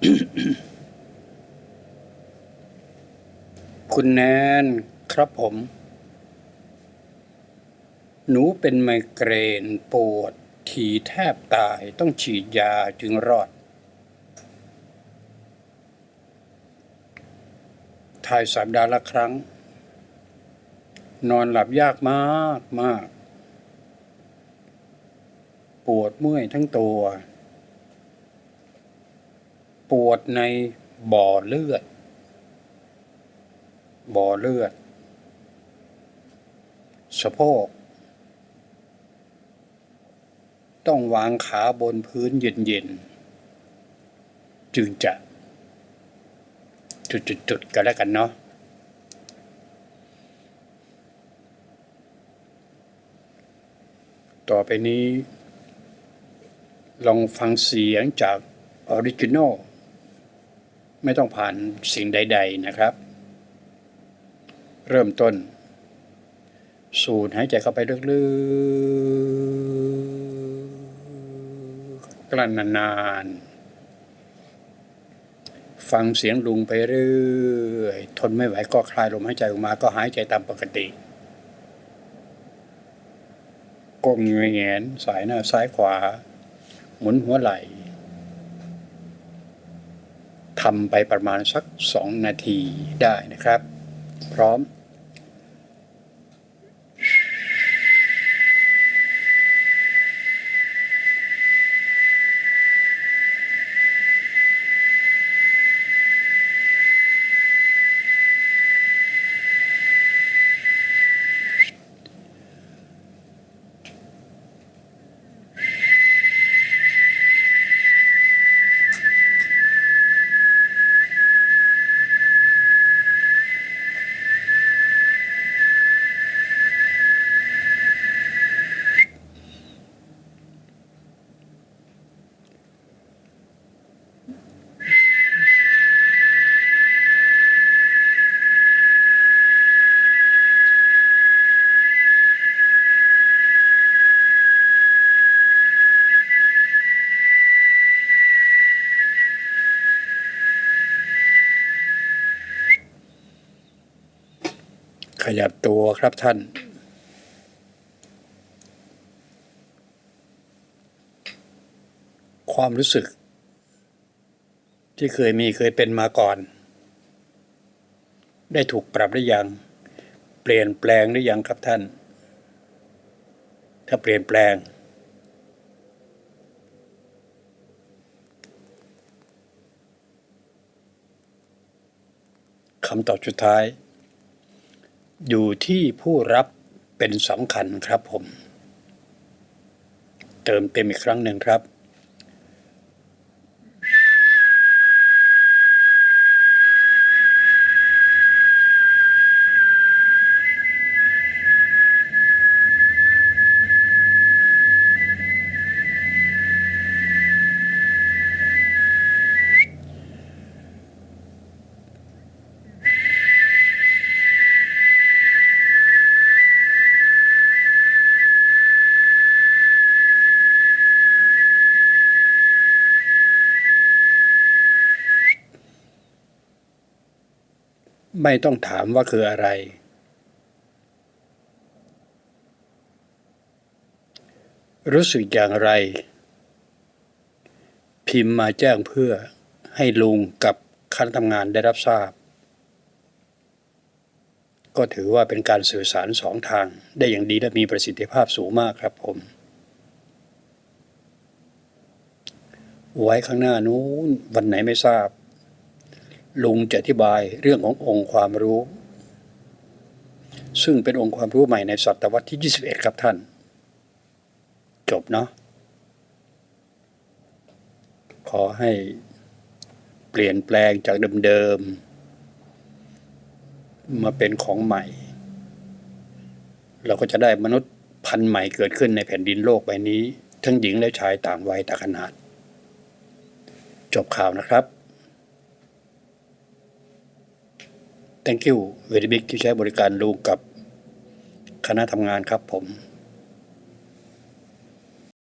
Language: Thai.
คุณแนนครับผม หนูเป็นไมเกรนปวดทีแทบตายต้องฉีดยาจึงรอด ถ่ายสัปดาห์ละครั้ง นอนหลับยากมากมาก ปวดเมื่อยทั้งตัว ปวดในบ่อเลือด บ่อเลือด สะโพก ต้องวางขาบนพื้นเย็นๆ จึงจะ จุดๆๆกันแล้วกันเนาะต่อไปนี้ ลองฟังเสียงจากออริจินอล ไม่ต้องผ่านสิ่งใด ๆนะครับ เริ่มต้น สูดหายใจเข้าไปลึกๆกลั้นนานๆ ฟังเสียงลุงไปเรื่อย ทนไม่ไหวก็คลายลมหายใจออกมาก็หายใจตามปกติก้มเงยแงนสายหน้าซ้ายขวา หมุนหัวไหล่ ทำไปประมาณสักสองนาทีได้นะครับ พร้อม ขยับตัวครับท่าน ความรู้สึก ที่เคยมีเคยเป็นมาก่อน ได้ถูกปรับหรือยัง เปลี่ยนแปลงหรือยังครับท่าน ถ้าเปลี่ยนแปลง คำตอบสุดท้าย อยู่ที่ผู้รับเป็นสำคัญครับผม เติมเต็มอีกครั้งหนึ่งครับ ไม่ต้องถามว่าคืออะไร รู้สึกอย่างไร พิมพ์มาแจ้งเพื่อให้ลุงกับคณะทำงานได้รับทราบ ก็ถือว่าเป็นการสื่อสารสองทางได้อย่างดีและมีประสิทธิภาพสูงมากครับผมไว้ข้างหน้านู้นวันไหนไม่ทราบ ลุงจะอธิบายเรื่องขององค์ความรู้ ซึ่งเป็นองค์ความรู้ใหม่ในศตวรรษที่ 21 ครับท่าน จบเนาะขอให้เปลี่ยนแปลงจากเดิมๆมาเป็นของใหม่ เราก็จะได้มนุษย์พันธุ์ใหม่เกิดขึ้นในแผ่นดินโลกใบนี้ ทั้งหญิงและชายต่างวัยต่างขนาด จบข่าวนะครับ thank you very big ที่ใช้บริการลุงกับคณะทำงานครับผม